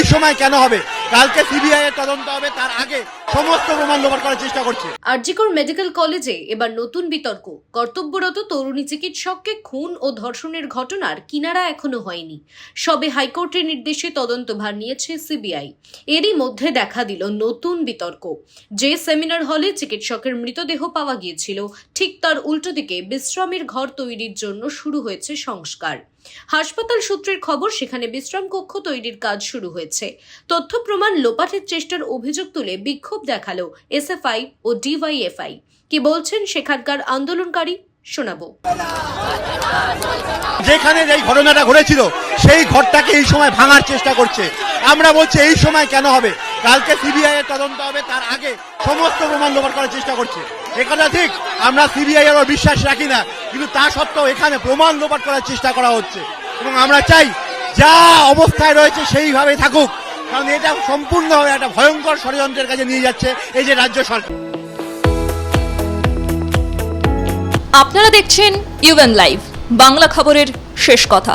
এই সময় কেন হবে? কালকে সিবিআই এর তদন্ত হবে, তার আগে সমস্ত প্রমাণ লোপাট করার চেষ্টা করছে। আরজিকর মেডিকেল কলেজে এবার নতুন বিতর্ক। কর্তব্যরত তরুণী চিকিৎসককে খুন ও ধর্ষণের ঘটনার কিনারা এখনও হয়নি। সবে হাইকোর্টের নির্দেশে তদন্তভার নিয়েছে সিবিআই। এরই মধ্যে দেখা দিল নতুন বিতর্ক। যে সেমিনার হলে চিকিৎসকের মৃতদেহ পাওয়া গিয়েছিল, ঠিক তার উল্টো দিকে বিশ্রামের ঘর তৈরির জন্য শুরু হয়েছে সংস্কার। হাসপাতাল সূত্রের খবর, সেখানে বিশ্রাম কক্ষ তৈরির কাজ শুরু হয়েছে। তথ্য প্রমাণ লোপাটের চেষ্টার অভিযোগ তুলে বিক্ষোভ দেখাল এসএফআই ও ডিওয়াইএফআই। কি বলছেন সেখানকার আন্দোলনকারী? শোনাবো। যেখানে যেই ঘটনাটা ঘটেছিল, সেই ঘরটাকে এই সময় ভাঙার চেষ্টা করছে। আমরা বলছি, এই সময় কেন হবে? কালকে সিবিআই এর তদন্ত হবে, তার আগে সমস্ত প্রমাণ লোপাট করার চেষ্টা করছে। এখানে ঠিক, আমরা সিবিআই এর বিশ্বাস রাখি না, কিন্তু তা সত্ত্বেও এখানে প্রমাণ লোপাট করার চেষ্টা করা হচ্ছে। এবং আমরা চাই, যা অবস্থায় রয়েছে সেইভাবেই থাকুক। কারণ এটা সম্পূর্ণভাবে একটা ভয়ঙ্কর ষড়যন্ত্রের কাছে নিয়ে যাচ্ছে এই যে রাজ্য সরকার। আপনারা দেখছেন ইউএন লাইভ বাংলা খবরের শেষ কথা।